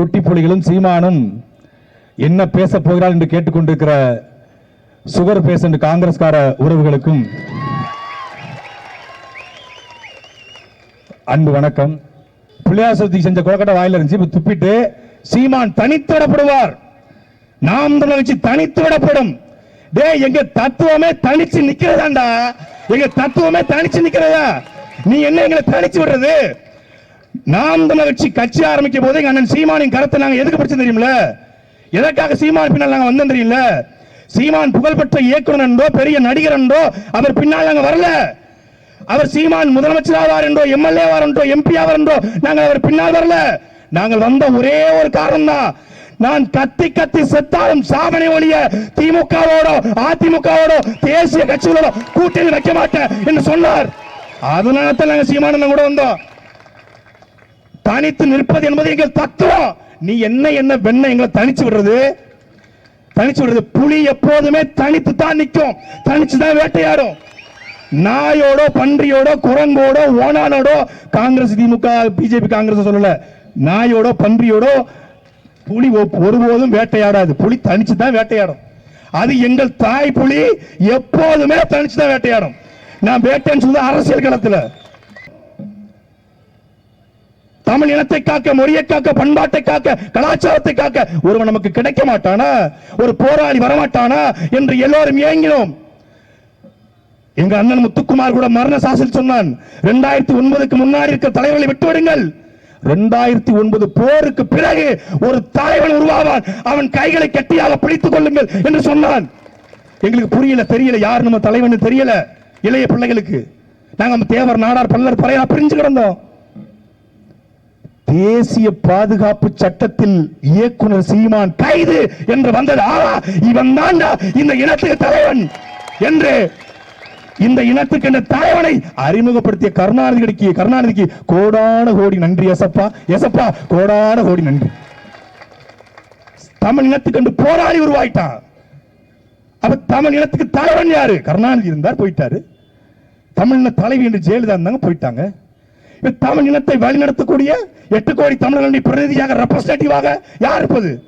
குட்டி புலிகளும் சீமானும் என்ன பேச போகிறார் என்று கேட்டுக்கொண்டிருக்கிற சுகர் பேஷண்ட் காங்கிரஸ்கார உறவுகளுக்கும் அன்பு வணக்கம். பிள்ளையார் சதுர்த்திக்கு செஞ்ச கொலக்கட்டை வாயில இருந்துச்சு இப்ப துப்பிட்டு சீமான் தனித்து விடப்படுவார். நாம் தமிழர் கட்சி தனித்து விடப்படும். டேய் எங்க தத்துவமே தனிச்சு நிக்கிறதாண்டா. எங்க தத்துவமே தனிச்சு நிக்கிறதா? நீ என்ன எங்களை தனிச்சு விடுறது? நாம் தமிழர் கட்சி கட்சி ஆரம்பிக்கும் போது எங்க அண்ணன் சீமானின் கருத்தை நாங்க எதுக்கு படிச்சோம் தெரியுமில்ல? எதற்காக சீமான் பின்னால் நாங்க வந்தோம் தெரியல சீமான் புகழ்பெற்ற இயக்குனர் என்றோ பெரிய நடிகர் என்றோ அவர் பின்னால் நாங்க வரல. அவர் சீமான் முதலமைச்சர் ஆவார் என்றோ எம்எல்ஏ ஆவார் என்றோ எம்பி ஆவார் என்றோ நாங்கள் அவர் பின்னால் வரல. நாங்கள் வந்த ஒரே ஒரு காரணம் தான் நான் கத்தி கத்தி செத்தாலும் சாதனை ஒழிய திமுகவோட அதிமுகவோட தேசிய கட்சிகளோட கூட்டணி வைக்க மாட்டேன் என்று சொன்னார். அதனால தான் நாங்க சீமானந்தம் கூட வந்தோம். தனித்து நிற்பது என்பது எங்கள் தத்துவம். நீ என்ன என்ன வெண்ண எங்களை தனிச்சு விடுறது? தனிச்சு விடுறது. புலி எப்போதுமே தனித்து தான் நிற்கும். தனிச்சு தான் வேட்டையாடும். நாயோட பன்றியோட குரங்கோட ஓனானோட காங்கிரஸ் திமுக பிஜேபி காங்கிரஸ் சொல்லல. நாயோட பன்றியோட புலி ஒ- ஒருபோதும் வேட்டையாடாது. புலி தனிச்சு தான் வேட்டையாடும். அது எங்கள் தாய் புலி எப்போதுமே தனிச்சு தான் வேட்டையாடும். நான் வேட்டைன்னு சொல்றது அரசியல் களத்தில். தமிழ் இனத்தை காக்க மொழியை காக்க பண்பாட்டை காக்க கலாச்சாரத்தை காக்க ஒருவன் நமக்கு கிடைக்க மாட்டானா? ஒரு போராளி வரமாட்டானா? என்று எல்லோரும் ஏங்கினோம். எங்க அண்ணன் முத்துக்குமார் கூட மரண சாசல் சொன்னான் ரெண்டாயிரத்தி ஒன்பதுக்கு முன்னாடி இருக்க தலைவர்களை விட்டுவிடுங்கள் ரெண்டாயிரத்தி ஒன்பது போருக்கு பிறகு ஒரு தலைவன் உருவாவான். அவன் கைகளை கட்டியாக பிடித்துக் கொள்ளுங்கள் என்று சொன்னான். எங்களுக்கு புரியல தெரியல. யார் நம்ம தலைவன் தெரியல. இளைய பிள்ளைகளுக்கு. நாங்க நம்ம தேவர் நாடார் பல்லர் பறையா பிரிஞ்சு கிடந்தோம். தேசிய பாதுகாப்பு சட்டத்தில் இயக்குனர் சீமான் கைது என்று வந்தது. ஆவா இவன் தான்டா இந்த இனத்துக்கு தலைவன் என்று இந்த இனத்துக்கு என்ற தலைவனை அறிமுகப்படுத்திய கருணாநிதிக்கு கருணாநிதிக்கு கோடான கோடி நன்றி எசப்பா எசப்பா கோடான கோடி நன்றி. தமிழ் இனத்துக்கு என்று போராடி உருவாயிட்டான் அப்ப தமிழ் இனத்துக்கு தலைவன் யாரு? கருணாநிதி இருந்தார் போயிட்டாரு. தமிழ்ன தலைவி என்று ஜெயலலிதா இருந்தாங்க போயிட்டாங்க. தமிழ் இனத்தை வழிநடத்தக்கூடிய எட்டு கோடி தமிழர்களுடைய பிரதிநிதியாக ரெப்ரஸன்டேட்டிவாக யார் இருப்பது?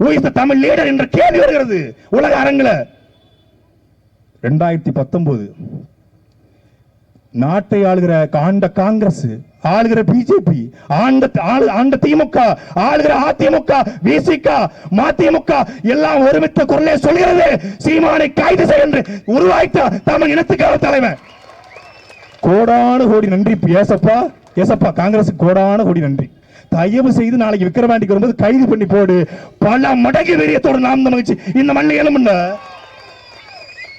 Who தமிழ் லீடர் என்ற கேள்வி வருகிறது உலக அரங்கில். ரெண்டாயிரத்தி பத்தொன்பது நாட்டை ஆளுகிற ஆண்ட காங்கிரஸ் ஆளுகிற பிஜேபி ஆண்ட ஆண்ட திமுக ஆளுகிற அதிமுக விசிக மதிமுக எல்லாம் ஒருமித்த குரலே சொல்கிறது சீமானை கைது செய்ய என்று உருவாய்த்த தமிழ் இனத்துக்கான தலைவன் கோடான கோடி நன்றி ஏசப்பா ஏசப்பா காங்கிரஸ் கோடான கோடி நன்றி. தயவு செய்து நாளைக்கு விக்கிரவாண்டிக்கு வரும்போது கைது பண்ணி போடு. பல மடங்கு வீரியத்தோடு நாம் மகிழ்ச்சி இந்த மண்ணில் எழுமுண்ட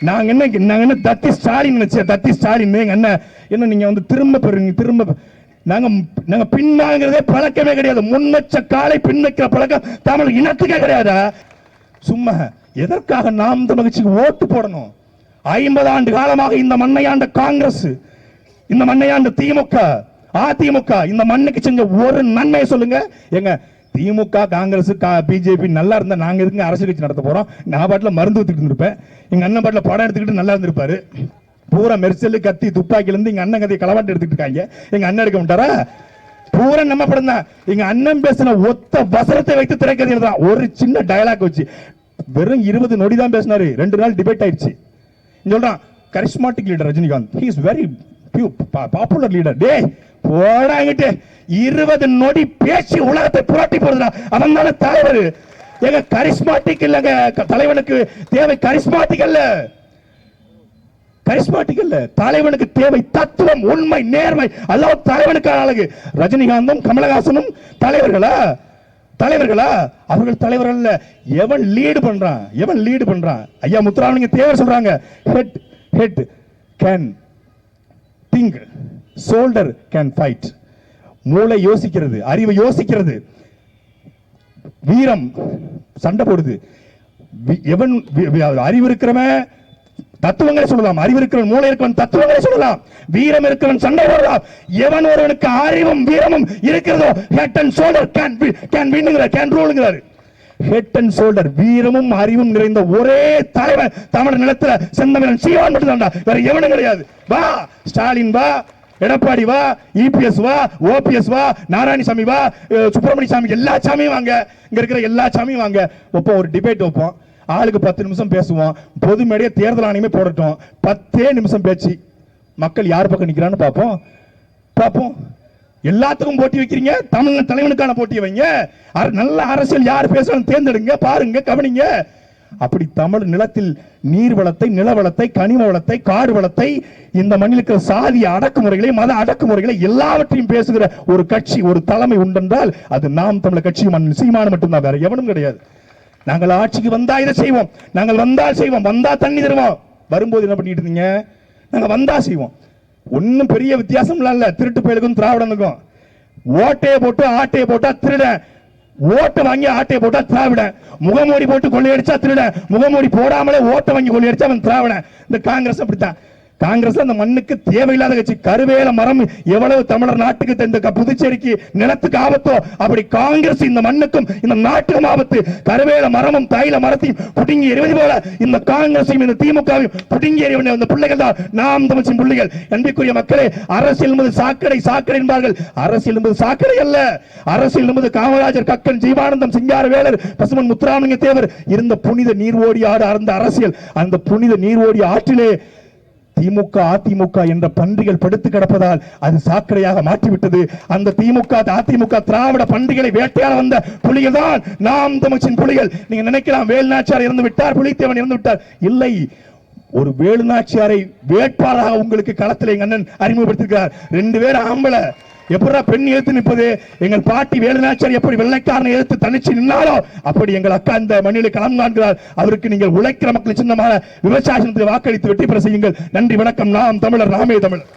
நாங்க என்ன நாங்க என்ன தத்தி ஸ்டாலின் நினைச்சேன் தத்தி ஸ்டாலின் எங்க என்ன என்ன நீங்க வந்து திரும்ப பெறுங்க திரும்ப நாங்க நாங்க பின்னாங்கிறதே பழக்கமே கிடையாது. முன்னச்ச காலை பின் வைக்கிற பழக்கம் தமிழ் இனத்துக்கே கிடையாதா? சும்மா எதற்காக நாம் தமிழ்ச்சிக்கு ஓட்டு போடணும்? ஐம்பது ஆண்டு காலமாக இந்த மண்ணை ஆண்ட காங்கிரஸ் இந்த மண்ணை திமுக. அதிமுக இந்த மண்ணுக்கு செஞ்ச ஒரு நன்மையை சொல்லுங்க. எங்க திமுக காங்கிரஸ் பிஜேபி நல்லா இருந்தா நாங்க எதுக்கு அரசியல் கட்சி நடத்த போறோம்? நான் பாட்டுல மருந்து ஊத்திட்டு இருந்திருப்பேன். எங்க அண்ணன் பாட்டுல படம் எடுத்துக்கிட்டு நல்லா இருந்திருப்பாரு. பூரா மெர்சல் கத்தி துப்பாக்கில இருந்து எங்க அண்ணன் கதையை களவாட்டு எடுத்துட்டு இருக்காங்க. எங்க அண்ணன் எடுக்க மாட்டாரா? பூரா நம்ம படம் தான். எங்க அண்ணன் பேசின ஒத்த வசனத்தை வைத்து திரைக்கதையில் தான். ஒரு சின்ன டயலாக் வச்சு. வெறும் இருபது நொடி தான் பேசினாரு. ரெண்டு நாள் டிபேட் ஆயிடுச்சு. சொல்றான் charismatic leader Rajinikanth. He is very popular leader டேய் போடாங்கிட்டு இருபது நொடி பேசி உலகத்தை புரட்டி போடுறா அவன் தானே தலைவர் எங்க கரிஸ்மாட்டிக் இல்லங்க தலைவனுக்கு தேவை கரிஸ்மாட்டிக் அல்ல. கரிஸ்மாட்டிக் அல்ல. தலைவனுக்கு தேவை தத்துவம் உண்மை நேர்மை. அல்லாஹ் தலைவனுக்கான அழகு. ரஜினிகாந்தும் கமலஹாசனும் தலைவர்களா? தலைவர்களா? அவர்கள் தலைவர்கள் அல்ல. எவன் லீடு பண்றான்? எவன் லீடு பண்றான்? ஐயா முத்துராமலிங்க தேவர் சொல்றாங்க. Head head can think shoulder can fight மூளை யோசிக்கிறது அறிவு யோசிக்கிறது. வீரம் சண்டை போடுது. எவன் அறிவு இருக்கிறவன் தத்துவங்களை சொல்லலாம். அறிவு இருக்கிறவன் மூளை இருக்கிறவன் தத்துவங்களை சொல்லலாம். வீரம் இருக்கிறவன் சண்டை போடலாம். எவன் ஒருவனுக்கு அறிவும் வீரமும் இருக்கிறதோ head and shoulder can can வின்னுங்கிறார் can ரூலுங்கிறாரு ஹெட் அண்ட் ஷோல்டர் வீரமும் அறிவும் நிறைந்த ஒரே தலைவர் தமிழ் நிலத்துல செந்தமிழன் சீவான் மட்டும் வேற எவனும் கிடையாது. வா ஸ்டாலின் வா எடப்பாடி வா இபிஎஸ் வா ஓபிஎஸ் வா நாராயணசாமி வா சுப்பிரமணிய சாமி எல்லா சாமியும் வாங்க. இங்க இருக்கிற எல்லா சாமியும் வாங்க. வைப்போம் ஒரு டிபேட் வைப்போம். ஆளுக்கு பத்து நிமிஷம் பேசுவோம். பொது மேடையை தேர்தல் ஆணையமே போடட்டும். பத்தே நிமிஷம் பேச்சு. மக்கள் யார் பக்கம் நிற்கிறான்னு பார்ப்போம். பார்ப்போம். எல்லாத்துக்கும் போட்டி வைக்கிறீங்க தமிழ் தலைவனுக்கான போட்டி வைங்க. அர- நல்ல அரசியல் யார் பேசணும் தேர்ந்தெடுங்க பாருங்க கவனிங்க. அப்படி தமிழ் நிலத்தில் நீர் வளத்தை நில வளத்தை கனிம வளத்தை காடு வளத்தை இந்த மண்ணில் இருக்கிற சாதிய அடக்குமுறைகளை மத அடக்குமுறைகளை எல்லாவற்றையும் பேசுகிற ஒரு கட்சி ஒரு தலைமை உண்டென்றால் அது நாம் தமிழர் கட்சி மண் சீமானு மட்டும்தான் வேற எவனும் கிடையாது. நாங்கள் ஆட்சிக்கு வந்தா இதை செய்வோம். நாங்கள் வந்தால் செய்வோம். வந்தா தண்ணி தருவோம். வரும்போது என்ன பண்ணிட்டு இருந்தீங்க? நாங்கள் வந்தா செய்வோம். ஒண்ணும் பெரிய வித்தியாசம்லாம் இல்ல. திருட்டு பயலுக்கும் திராவிடனுக்கும். ஓட்டையை போட்டு ஆட்டையை போட்டா திருட. ஓட்டை வாங்கி ஆட்டையை போட்டா திராவிட. முகமூடி போட்டு கொள்ளையடிச்சா திருட. முகமூடி போடாமலே ஓட்டை வாங்கி கொள்ளையடிச்சா அவன் திராவிட. இந்த காங்கிரஸ் அப்படித்தான். காங்கிரஸ் அந்த மண்ணுக்கு தேவையில்லாத கட்சி கருவேல மரம் எவ்வளவு தமிழர் நாட்டுக்கு தந்த இந்த புதுச்சேரிக்கு நிலத்துக்கு ஆபத்தோ? அப்படி காங்கிரஸ் இந்த மண்ணுக்கும் இந்த நாட்டுக்கும் ஆபத்து. கருவேல மரமும் தைல மரத்தையும் புடுங்கி எறிவது போல இந்த காங்கிரஸையும் இந்த திமுகவையும் புடுங்கி எறிவன இந்த பிள்ளைகள் தான். நாம் தமிழ்ச்சின் பிள்ளைகள். அன்பிற்குரிய மக்களே அரசியல் என்பது சாக்கடை சாக்கடை என்பார்கள். அரசியல் என்பது சாக்கடை அல்ல. அரசியல் என்பது காமராஜர் கக்கன் ஜீவானந்தம் சிங்காரவேலர் பசுமன் முத்துராமலிங்க தேவர். இருந்த புனித நீர்ஓடி ஆடு அந்த அரசியல். அந்த புனித நீர் ஓடி ஆற்றிலே திமுக அதிமுக என்ற பன்றிகள் படுத்து கிடப்பதால் அது சாக்கடையாக மாற்றிவிட்டது. அந்த திமுக அதிமுக திராவிட பன்றிகளை வேட்டையாட வந்த புலிகள் தான் நாம் தமிழ்ச்சின் புலிகள். நீங்க நினைக்கலாம் வேலுநாச்சியார் இறந்து விட்டார் புலித்தேவன் இருந்து விட்டார். இல்லை ஒரு வேலுநாச்சியாரை வேட்பாளராக உங்களுக்கு களத்தில் எங்க அண்ணன் அறிமுகப்படுத்திருக்கிறார் ரெண்டு பேரும் ஆம்பளை. எப்படா பெண் எழுத்து நிற்பது? எங்கள் பாட்டி வேலுநாச்சியார் எப்படி வெள்ளைக்காரனை எதிர்த்து தனிச்சு நின்னாலோ அப்படி எங்கள் அக்கா இந்த மண்ணில் களம் காண்கிறார். அவருக்கு நீங்கள் உழைக்கிற மக்கள் சின்னமாக விவசாயத்தை வாக்களித்து வெற்றி பெற செய்யுங்கள். நன்றி வணக்கம். நாம் தமிழர் நாமே தமிழர்.